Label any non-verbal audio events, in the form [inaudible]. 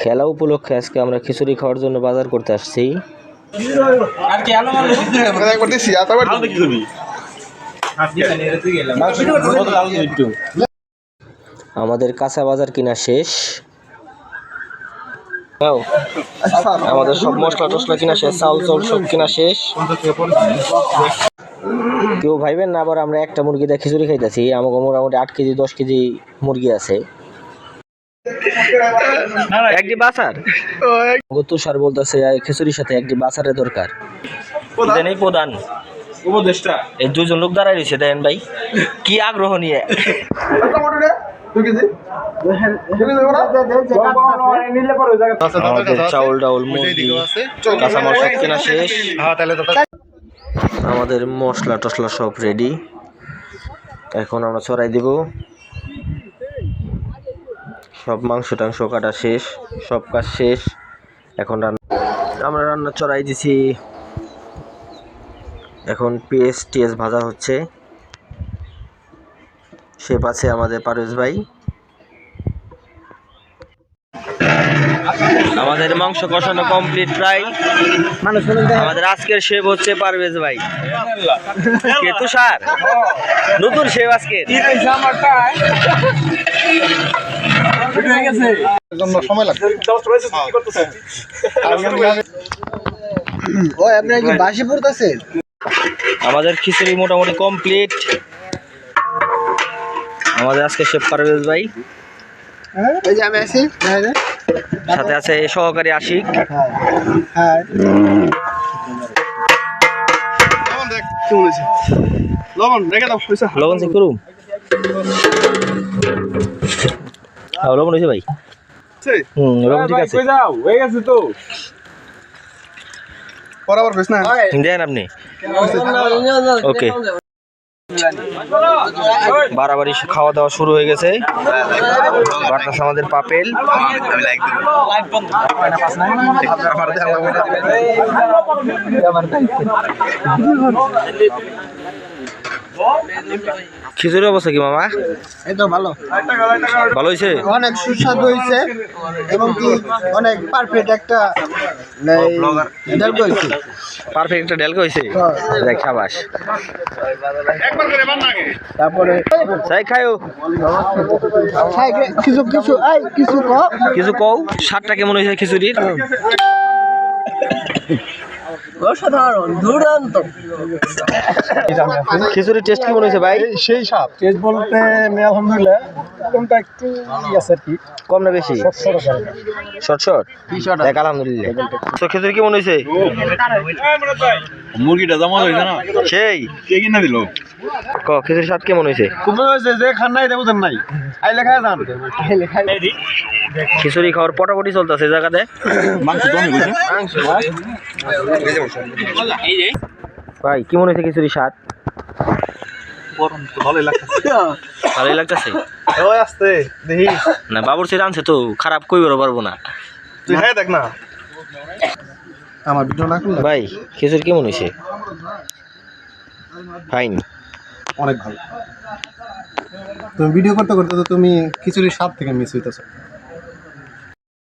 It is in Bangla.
খেলা উপলক্ষে আজকে আমরা খিচুড়ি খাওয়ার জন্য বাজার করতে আসছি। করবি আমাদের কাঁচা বাজার কিনা শেষ। নাও, আমাদের সব মশলা টসলা কিনা শেষ চাউল চাউল সব কিনা শেষ। কেউ ভাইবেন না আবার আমরা একটা মুরগি দিয়ে খিচুড়ি খাইতেছি। আমাকে মোটামুটি আট কেজি দশ কেজি মুরগি আছে। একটি বাসার? তুষার বলতেছে খিচুড়ির সাথে একটি বাসারের দরকার। এই প্রধান। উপদেশটা এই দুজন লোক দাঁড়ায় রয়েছে দেন ভাই। কি আগ্রহ নিয়ে? আমাদের চাউল ডাউল মুরগি কেনা শেষ। আমাদের মশলা টসলা সব রেডি এখন আমরা ছড়াই দিব। সব মাংস টাংস কাটা শেষ, সব কাজ শেষ। এখন রান্না আমরা রান্না চড়াই দিছি। এখন পেঁয়াজ টিএস ভাজা হচ্ছে। শেপ আছে আমাদের পারভেজ ভাই। আমাদের মাংস কষানো কমপ্লিট প্রায়। আমাদের আজকের শেপ হচ্ছে পারভেজ ভাই। তুষার? নতুন শেপ আজকে। সময় লাগবে। ও আপনার কি বাসি পড়তেছে আমাদের খিচুড়ি মোটামুটি কমপ্লিট আমাদের আজকে শেফ পারভেজ ভাই। ওই যে আমি আছি। দেখা যায় সাথে আছে সহকারী আশিক। হ্যাঁ লবণ রেখে দাও লবণ চেক করুম। হ্যাঁ লবণ হয়েছে ভাই। হুম লবণ ঠিক আছে। যাও? হয়ে গেছে তো। বরাবর বেশ না? দেন আপনি। ওকে। বাড়াবাড়ি খাওয়া দাওয়া শুরু হয়ে গেছে। বাতাস আমাদের পাপেল। খিচুড়ির অবস্থা কি মামা? এই তো ভালো। ভালো হয়েছে অনেক সুস্বাদু হয়েছে এবং কি অনেক পারফেক্ট একটা ডাল হয়েছে পারফেক্ট একটা ডেলকে হয়েছে দেখ সাবাস। তারপরে কিছু কিছু এই কিছু কিছু কও? স্বাদটা কেমন হয়েছে খিচুড়ির? [laughs] অসাধারণ দুর্দান্ত। খিচুড়ির টেস্ট কেমন হয়েছে ভাই? সেই সাপ টেস্ট বলতে আমি আলহামদুলিল্লাহ কোনটা একটু আছে আর কি। কম না বেশি? শর্ট শর্ট দেখ আলহামদুলিল্লাহ। তো খিচুড়ি কেমন হয়েছে মুরগিটা জমা হয়েছে না? সেই। কে কিনা দিল? ক খিচুড়ির স্বাদ কেমন হয়েছে তুমি হয়েছে যে খান নাই দেবো নাই। আইলে খায় যান। খিচুড়ি খাওয়ার পটাপটি চলতেছে জায়গাতে। মাংস অনেক হয়েছে ভাই কেমন হয়েছে খিচুড়ি স্বাদ? ভালোই লাগছে [laughs] ভালোই লাগতেছে? ওই আসতে দেখি। না বাবুর সে রানছে তো খারাপ কইবার পারব না। তুই হ্যাঁ দেখ না। আমার ভিডিও না করলে? ভাই খিচুড়ি কেমন হয়েছে? ফাইন। অনেক ভালো। তুমি ভিডিও করতে করতে তো তুমি খিচুড়ির স্বাদ থেকে মিস হইতেছো।